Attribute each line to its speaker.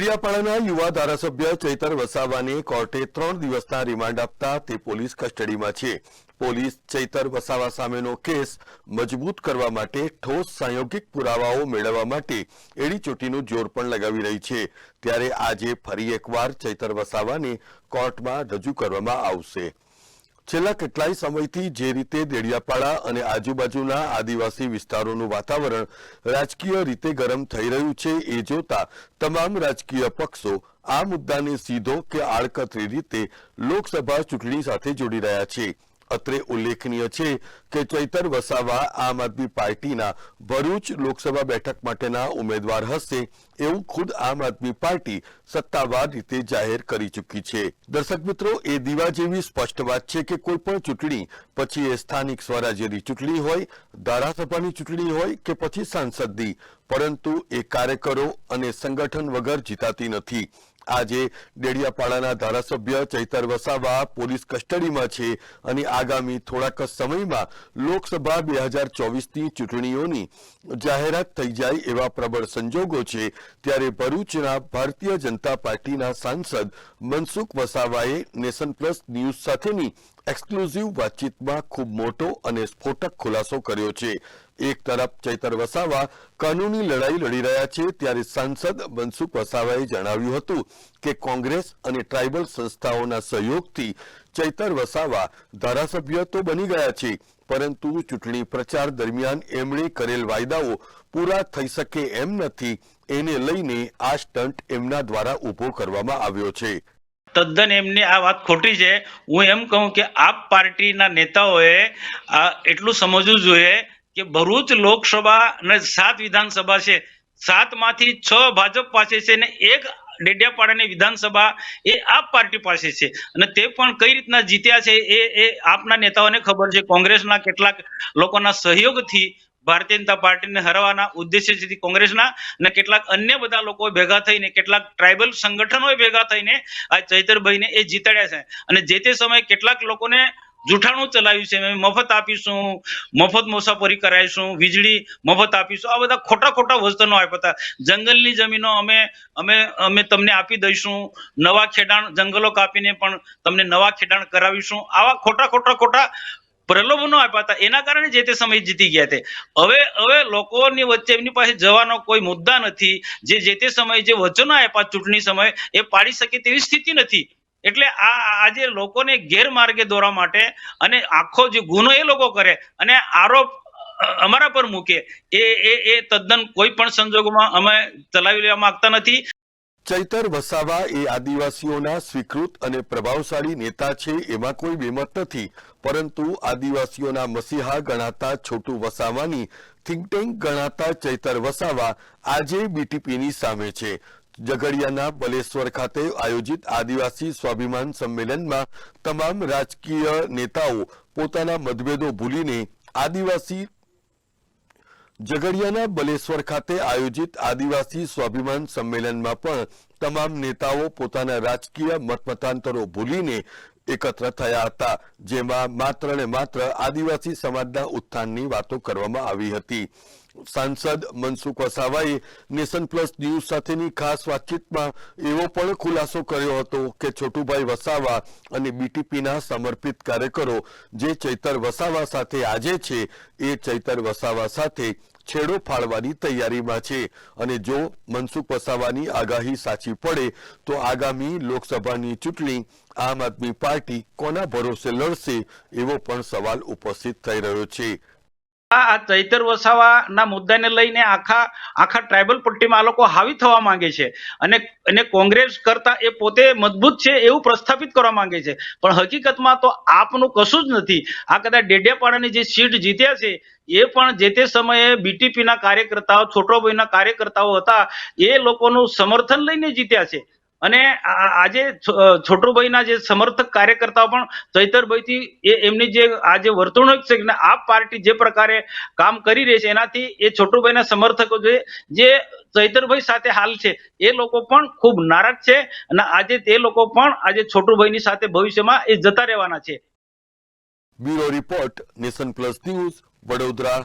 Speaker 1: ડેડિયાપાડાના યુવા ધારાસભ્ય ચૈતર વસાવાને કોર્ટે ત્રણ દિવસના રિમાન્ડ આપતા તે પોલીસ કસ્ટડીમાં છે. પોલીસ ચૈતર વસાવા સામેનો કેસ મજબૂત કરવા માટે ઠોસ સંયોગિક પુરાવાઓ મેળવવા માટે એડીચોટીનું જોર પણ લગાવી રહી છે. ત્યારે આજે ફરી એકવાર ચૈતર વસાવાને કોર્ટમાં રજૂ કરવામાં આવશે. છેલ્લા કેટલાય સમયથી જે રીતે દેડિયાપાડા અને આજુબાજુના આદિવાસી વિસ્તારોનું વાતાવરણ રાજકીય રીતે ગરમ થઈ રહ્યું છે, એ જોતા તમામ રાજકીય પક્ષો આ મુદ્દાને સીધો કે આડકતરી રીતે લોકસભા ચૂંટણી સાથે જોડી રહ્યા છે. અત્રે ઉલ્લેખનીય છે કે ચૈતર વસાવા આમ આદમી પાર્ટીના ભરૂચ લોકસભા બેઠક માટેના ઉમેદવાર હશે એવું ખુદ આમ આદમી પાર્ટી સત્તાવાર રીતે જાહેર કરી ચૂકી છે. દર્શક મિત્રો, એ દીવા જેવી સ્પષ્ટ વાત છે કે કોઈ પણ ચૂંટણી પછી એ સ્થાનિક સ્વરાજ્યની ચૂંટણી હોય, ધારાસભાની ચૂંટણી હોય કે પછી સાંસદની, પરંતુ એ કાર્યકરો અને સંગઠન વગર જીતાતી નથી. આજે ડેડિયાપાડાના ધારાસભ્ય ચૈતર વસાવા પોલીસ કસ્ટડીમાં છે અને આગામી થોડાક સમયમાં લોકસભા બે હજાર ચોવીસની ચૂંટણીઓની જાહેરાત થઈ જાય એવા પ્રબળ સંજોગો છે. ત્યારે ભરૂચના ભારતીય જનતા પાર્ટીના સાંસદ મનસુખ વસાવાએ નેશન પ્લસ ન્યૂઝ સાથેની એક્સક્લુઝિવ વાતચીતમાં ખૂબ મોટો અને સ્ફોટક ખુલાસો કર્યો છે. એક તરફ ચૈતર વસાવા કાનૂની લડાઈ લડી રહ્યા છે, ત્યારે સાંસદ મનસુખ વસાવાએ જણાવ્યું હતું કે કોંગ્રેસ અને ટ્રાઇબલ સંસ્થાઓના સહયોગથી ચૈતર વસાવા ધારાસભ્ય તો બની ગયા છે, પરંતુ ચૂંટણી પ્રચાર દરમિયાન એમણે કરેલ વાયદાઓ પૂરા થઈ શકે એમ નથી, એને લઈને આ સ્ટન્ટ એમના દ્વારા ઊભો કરવામાં આવ્યો છે.
Speaker 2: તદ્દન એમની આ વાત ખોટી છે. હું એમ કહું કે આપ પાર્ટીના નેતાઓએ એટલું સમજવું જોઈએ કે ભરૂચ લોકસભા અને સાત વિધાનસભા છે. સાતમાંથી છ ભાજપ પાસે છે ને એક ડેડિયાપાડાની વિધાનસભા એ આપ પાર્ટી પાસે છે. અને તે પણ કઈ રીતના જીત્યા છે એ એ આપના નેતાઓને ખબર છે. કોંગ્રેસના કેટલાક લોકોના સહયોગથી ભારતીય જનતા પાર્ટીને હરાવવાના ઉદ્દેશ્યથી કોંગ્રેસના અને કેટલાક અન્ય બધા લોકો ભેગા થઈને, કેટલાક ટ્રાઇબલ સંગઠનો ભેગા થઈને આ ચૈતરભાઈને એ જીતાડ્યા છે. અને જે તે સમયે કેટલાક લોકોને જૂઠાણું ચલાવ્યું છે મફત આપીશું, મફત મુસાફરી કરાવીશું, વીજળી મફત આપીશું, આ બધા ખોટા ખોટા વચનો આપ્યા હતા. જંગલની જમીનો અમે અમે અમે તમને આપી દઈશું, નવા ખેડાણ, જંગલો કાપીને પણ તમને નવા ખેડાણ કરાવીશું, આવા ખોટા ખોટા ખોટા પ્રલોભનો આપ્યા હતા. એના કારણે જે તે સમયે જીતી ગયા તે. હવે હવે લોકોની વચ્ચે એમની પાસે જવાનો કોઈ મુદ્દા નથી. જે જે તે સમયે જે વચનો આપ્યા ચૂંટણી સમયે એ પાડી શકે તેવી સ્થિતિ નથી. એટલે આ આજે લોકોને ગેરમાર્ગે દોરવા માટે અને આખો જે ગુનો એ લોકો કરે અને આરોપ અમારા પર મૂકે, એ એ એ તદ્દન કોઈ પણ સંજોગોમાં અમે ચલાવી લેવા માંગતા નથી.
Speaker 1: ચૈતર વસાવા એ આદિવાસીઓના સ્વીકૃત અને પ્રભાવશાળી નેતા છે એમાં કોઈ બેમત નથી, પરંતુ આદિવાસીઓના મસીહા ગણાતા છોટુ વસાવાની થિંક ટેન્ક ગણાતા ચૈતર વસાવા આજે બીટીપીની સામે છે. ઝઘડિયાના બલેશ્વર ખાતે આયોજિત આદિવાસી સ્વાભિમાન સંમેલનમાં તમામ રાજકીય નેતાઓ પોતાના મતભેદો ભૂલીને આદિવાસી ઝઘડિયાના બલેશ્વર ખાતે આયોજિત આદિવાસી સ્વાભિમાન સંમેલનમાં પણ તમામ નેતાઓ પોતાના રાજકીય મતમતાંતરો ભૂલીને એકત્ર થયા હતા, જેમાં માત્ર ને માત્ર આદિવાસી સમાજના ઉત્થાનની વાતો કરવામાં આવી હતી. સાંસદ મનસુખ વસાવાએ નેશન પ્લસ ન્યૂઝ સાથેની ખાસ વાતચીતમાં એવો પણ ખુલાસો કર્યો હતો કે છોટુભાઈ વસાવા અને બીટીપીના સમર્પિત કાર્યકરો જે ચૈતર વસાવા સાથે આજે છે, એ ચૈતર વસાવા સાથે છેડો ફાળવાની તૈયારીમાં છે. અને જો મનસુખ વસાવાની આગાહી સાચી પડે, તો આગામી લોકસભાની ચૂંટણી આમ આદમી પાર્ટી કોના ભરોસે લડશે, એવો પણ સવાલ ઉપસ્થિત થઈ રહ્યો છે.
Speaker 2: આ ચૈતર વસાવાના મુદ્દાને લઈને આખા આખા ટ્રાઇબલ પટ્ટીમાં આ લોકો હાવી થવા માંગે છે. અને અને કોંગ્રેસ કરતા એ પોતે મજબૂત છે એવું પ્રસ્થાપિત કરવા માંગે છે. પણ હકીકતમાં તો આપનું કશું જ નથી. આ કદાચ ડેડિયાપાડાની જે સીટ જીત્યા છે, એ પણ જે તે સમયે બીટીપીના કાર્યકર્તાઓ છોટોભાઈના કાર્યકર્તાઓ હતા, એ લોકોનું સમર્થન લઈને જીત્યા છે. અને આજે છો- છોટુભાઈના જે સમર્થક કાર્યકર્તાઓ પણ ચૈતરભાઈથી એ એમની જે આ જે વર્તણૂક છે આ પાર્ટી જે પ્રકારે કામ કરી રહી છે, એનાથી એ છોટુભાઈના સમર્થકો જે જે ચૈતરભાઈ સાથે હાલ છે, એ લોકો પણ ખૂબ નારાજ છે અને આજે તે લોકો પણ આજે છોટુભાઈની સાથે ભવિષ્યમાં એ જતા રહેવાના છે.
Speaker 1: Bureau report nation plus news Vadodara.